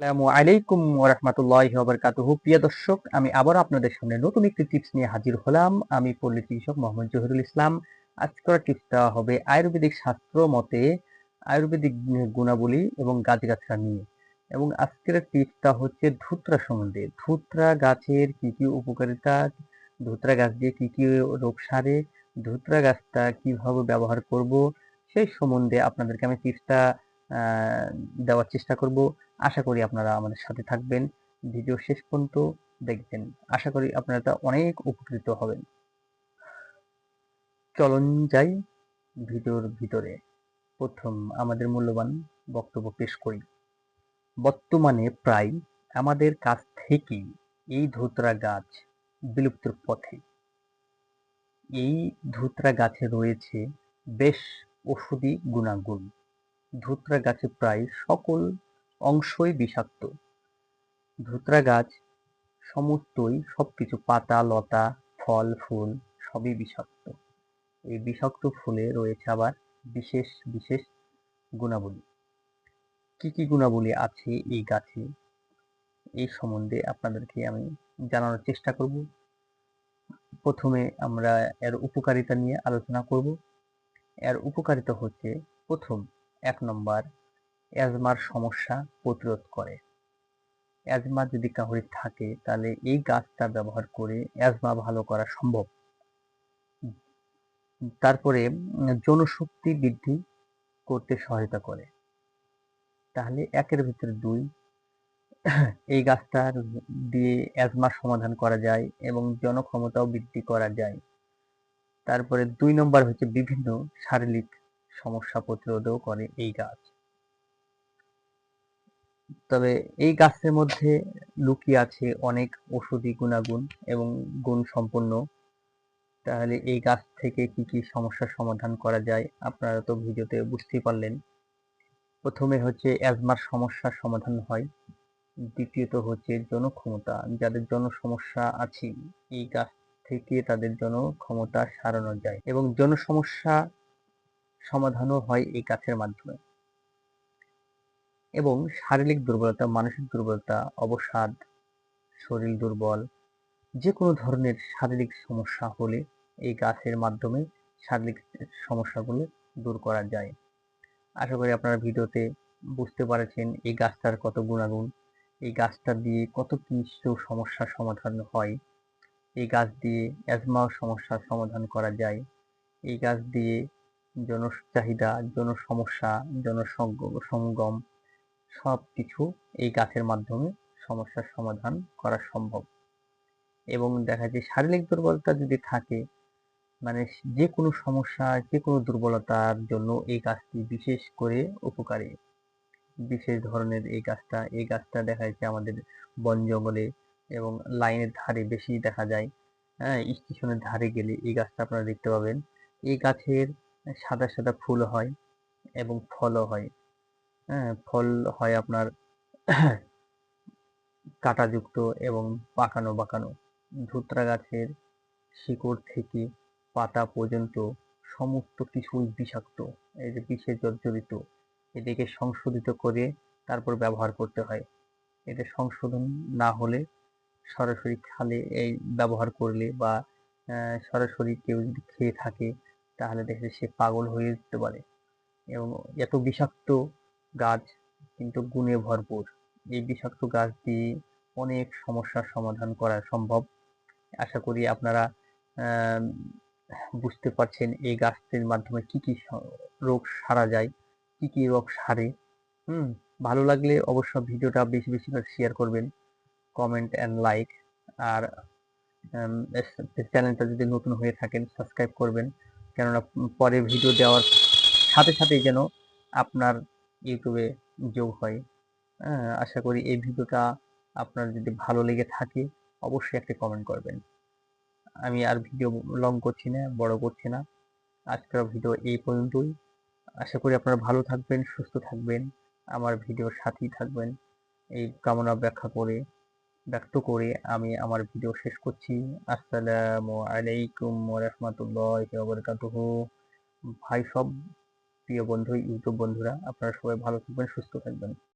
আসসালামু আলাইকুম ওরহমতুল্লাহ বারকাতুহু প্রিয় দর্শক, আমি আবার আপনাদের সামনে নতুন একটি টিপস নিয়ে হাজির হলাম। আমি পল্লী চিকিৎসক মোহাম্মদ জহিরুল ইসলাম। আজকের টিপসটা হবে আয়ুর্বেদিক শাস্ত্র মতে আয়ুর্বেদিক গুণাবলী এবং গাছগাছরা নিয়ে। এবং আজকের টিপসটা হচ্ছে ধুত্রা সম্বন্ধে। ধুত্রা গাছের কি কি উপকারিতা? ধুত্রা গাছ দিয়ে কি কি রোগ সারে? ধুত্রা গাছটা কীভাবে ব্যবহার করব? সেই সম্বন্ধে আপনাদেরকে আমি টিপসটা দেওয়ার চেষ্টা করব। আশা করি আপনারা আমাদের সাথে থাকবেন। ভিডিও শেষ পর্যন্ত দেখবেন। আশা করি আপনারা অনেক উপকৃত হবেন। চলন যাই ভিডিওর ভিতরে। প্রথম আমাদের মূল্যবান বক্তব্য পেশ করি। বর্তমানে প্রায় আমাদের কাছ থেকেই এই ধুতরা গাছ বিলুপ্তির পথে। এই ধুতরা গাছে রয়েছে বেশ ওষুধি গুণাগুণ। ধুতরা গাছে প্রায় সকল অংশই বিষাক্ত। ধুতরা গাছ, সমস্তই সবকিছু পাতা, লতা, ফল, ফুল সবই বিষাক্ত। এই বিষাক্ত ফুলে রয়েছে আবার বিশেষ বিশেষ গুণাবলী। কি কি গুণাবলী আছে এই গাছে? এই সম্বন্ধে আপনাদেরকে আমি জানানোর চেষ্টা করব। প্রথমে আমরা এর উপকারিতা নিয়ে আলোচনা করব। এর উপকারিতা হচ্ছে, প্রথম, এক নম্বর অ্যাজমার সমস্যা প্রতিরোধ করে। অ্যাজমা যদি কাউরির থাকে, তাহলে এই গাছটা ব্যবহার করে অ্যাজমা ভালো করা সম্ভব। তারপরে জনশক্তি বৃদ্ধি করতে সহায়তা করে। তাহলে একের ভিতরে দুই। এই গাছটার দিয়ে অ্যাজমার সমাধান করা যায় এবং জনক্ষমতাও বৃদ্ধি করা যায়। তারপরে দুই নম্বর হচ্ছে বিভিন্ন শারীরিক সমস্যা প্রতিরোধও করে এই গাছ। তবে এই গাছের মধ্যে লুকিয়ে আছে অনেক ওষুধি গুণাগুণ এবং গুণ সম্পন্ন তাহলে এই গাছ থেকে কি কি সমস্যার সমাধান করা যায় আপনারা তো ভিডিওতে বুঝতেই পারলেন। প্রথমে হচ্ছে অ্যাজমার সমস্যার সমাধান হয়। দ্বিতীয়ত হচ্ছে জনক্ষমতা। যাদের জন সমস্যা আছে, এই গাছ থেকে তাদের জন ক্ষমতা সারানো যায় এবং জনসমস্যা সমাধানও হয় এই গাছের মাধ্যমে। এবং শারীরিক দুর্বলতা, মানসিক দুর্বলতা, অবসাদ, শরীর দুর্বল যে কোনো ধরনের শারীরিক সমস্যা হলে এই গাছের মাধ্যমে শারীরিক সমস্যাগুলো দূর করা যায়। আশা করি আপনারা ভিডিওতে বুঝতে পারছেন এই গাছটার কত গুণাগুণ, এই গাছটা দিয়ে কত কিছু সমস্যার সমাধান হয়, এই গাছ দিয়ে অ্যাজমা সমস্যার সমাধান করা যায়, এই গাছ দিয়ে জনচাহিদা, জনসমস্যা জনসঙ্গম সব কিছু এই গাছের মাধ্যমে সমস্যার সমাধান করা সম্ভব। এবং দেখা যায় শারীরিক দুর্বলতা যদি থাকে মানে যে কোনো সমস্যা যে কোনো দুর্বলতার জন্য এই গাছটি বিশেষ করে উপকারী। বিশেষ ধরনের এই গাছটা এই গাছটা দেখা যাচ্ছে আমাদের বন জঙ্গলে এবং লাইনের ধারে বেশি দেখা যায়। হ্যাঁ স্টেশনের ধারে গেলে এই গাছটা আপনারা দেখতে পাবেন। এই গাছের সাদা সাদা ফুল হয় এবং ফলও হয় হ্যাঁ। ফল হয় আপনার কাঁটাযুক্ত এবং পাকানো বাঁকানো ধুতরা গাছের শিকড় থেকে পাতা পর্যন্ত সমস্ত কিছুই বিষাক্ত, এই যে বিষে জর্জরিত। এটাকে সংশোধিত করে তারপর ব্যবহার করতে হয়। এটা সংশোধন না হলে সরাসরি খালে এই ব্যবহার করলে বা সরাসরি কেউ যদি খেয়ে থাকে, তাহলে দেখে সে পাগল হয়ে যেতে পারে। এবং এত বিষাক্ত গাছ কিন্তু গুণে ভরপুর। এই বিষাক্ত গাছ দিয়ে অনেক সমস্যার সমাধান করা সম্ভব। আশা করি আপনারা বুঝতে পারছেন এই গাছটির মাধ্যমে কি কি রোগ সারা যায়, কি কি রোগ সারে। হুম, ভালো লাগলে অবশ্য ভিডিওটা বেশি বেশি করে শেয়ার করবেন কমেন্ট অ্যান্ড লাইক আর চ্যানেলটা যদি নতুন হয়ে থাকেন সাবস্ক্রাইব করবেন। কেননা পরে ভিডিও দেওয়ার সাথে সাথেই যেন আপনার ইউটিউবে যোগ হয়। হ্যাঁ, আশা করি এই ভিডিওটা আপনার যদি ভালো লেগে থাকে অবশ্যই একটা কমেন্ট করবেন। আমি আর ভিডিও লং করছি না বড় করছি না। আজকের ভিডিও এই পর্যন্তই। আশা করি আপনারা ভালো থাকবেন সুস্থ থাকবেন আমার ভিডিওর সাথেই থাকবেন। এই কামনা ব্যাখ্যা করে ব্যক্ত করে আমি আমার ভিডিও শেষ করছি। আসসালামু আলাইকুম রহমতুল্লাহ ভাই সব প্রিয় বন্ধু ইউটিউব বন্ধুরা আপনারা সবাই ভালো থাকবেন সুস্থ থাকবেন।